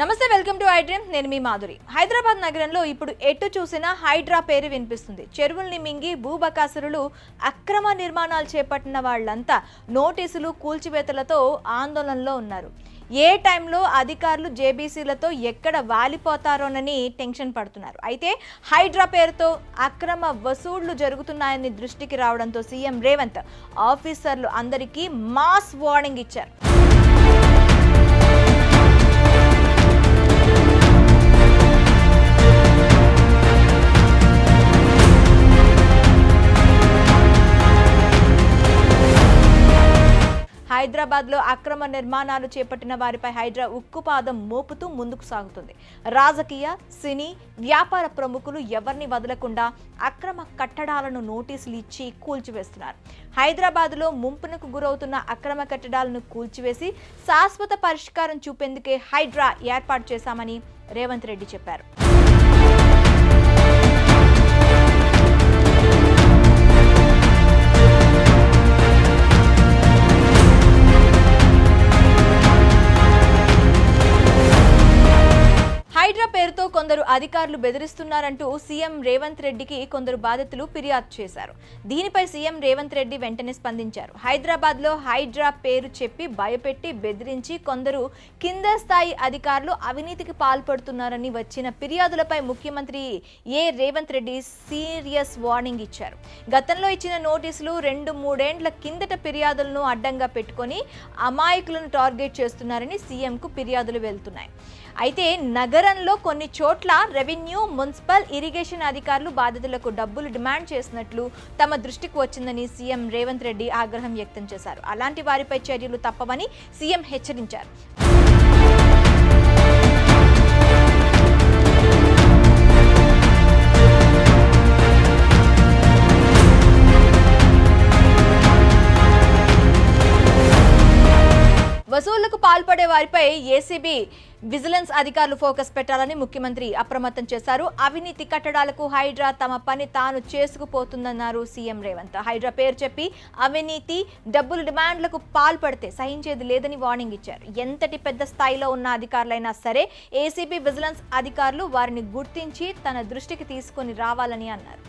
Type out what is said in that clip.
నమస్తే welcome to I dream. నేను మీ మాధురి. హైదరాబాద్ నగరంలో ఇప్పుడు ఎటు చూసినా హైడ్రా పేరు వినిపిస్తుంది. చెరువుల్ని మింగి భూబకాసురులు అక్రమ నిర్మాణాలు చేపట్టిన వాళ్ళంతా నోటీసులు కూల్చివేతలతో ఆందోళనలో ఉన్నారు. ఏ టైంలో అధికారులు జేబీసీలతో ఎక్కడ వాలిపోతారోనని టెన్షన్ పడుతున్నారు. అయితే హైడ్రా పేరుతో అక్రమ వసూళ్ళు జరుగుతున్నాయని దృష్టికి రావడంతో సీఎం రేవంత్ ఆఫీసర్లు అందరికీ మాస్ వార్నింగ్ ఇచ్చారు. హైదరాబాద్లో అక్రమ నిర్మాణాలు చేపట్టిన వారిపై హైడ్రా ఉక్కుపాదం మోపుతూ ముందుకు సాగుతుంది. రాజకీయ సినీ వ్యాపార ప్రముఖులు ఎవరిని వదలకుండా అక్రమ కట్టడాలను నోటీసులు ఇచ్చి కూల్చివేస్తున్నారు. హైదరాబాద్లో ముంపునకు గురవుతున్న అక్రమ కట్టడాలను కూల్చివేసి శాశ్వత పరిష్కారం చూపేందుకే హైడ్రా ఏర్పాటు చేశామని రేవంత్ రెడ్డి చెప్పారు. హైడ్రా పేరుతో కొందరు అధికారులు బెదిరిస్తున్నారంటూ సీఎం రేవంత్ రెడ్డికి కొందరు బాధితులు ఫిర్యాదు చేశారు. దీనిపై సీఎం రేవంత్ రెడ్డి వెంటనే స్పందించారు. హైదరాబాద్లో హైడ్రా పేరు చెప్పి భయపెట్టి బెదిరించి కొందరు కింద స్థాయి అధికారులు అవినీతికి పాల్పడుతున్నారని వచ్చిన ఫిర్యాదులపై ముఖ్యమంత్రి A Revanth Reddy serious warning ఇచ్చారు. గతంలో ఇచ్చిన నోటీసులు రెండు మూడేండ్ల కిందట ఫిర్యాదులను అడ్డంగా పెట్టుకొని అమాయకులను టార్గెట్ చేస్తున్నారని సీఎంకు ఫిర్యాదులు వెళ్తున్నాయి. అయితే నగర గతంలో కొన్ని చోట్ల రెవెన్యూ మున్సిపల్ ఇరిగేషన్ అధికారులు బాధితులకు డబ్బులు డిమాండ్ చేసినట్లు తమ దృష్టికి వచ్చిందని సీఎం రేవంత్ రెడ్డి ఆగ్రహం వ్యక్తం చేశారు. అలాంటి వారిపై చర్యలు తప్పవని సీఎం హెచ్చరించారు. పాల్పడే వారిపై ఏసీబీ విజిలెన్స్ అధికారులు ఫోకస్ పెట్టాలని ముఖ్యమంత్రి అప్రమత్తం చేశారు. అవినీతి కట్టడాలకు హైడ్రా తమ పని తాను చేసుకుపోతుందన్నారు సీఎం రేవంత్. హైడ్రా పేరు చెప్పి అవినీతి డబ్బులు డిమాండ్లకు పాల్పడితే సహించేది లేదని వార్నింగ్ ఇచ్చారు. ఎంతటి పెద్ద స్థాయిలో ఉన్న అధికారులైనా సరే ఏసీబీ విజిలెన్స్ అధికారులు వారిని గుర్తించి తన దృష్టికి తీసుకొని రావాలని అన్నారు.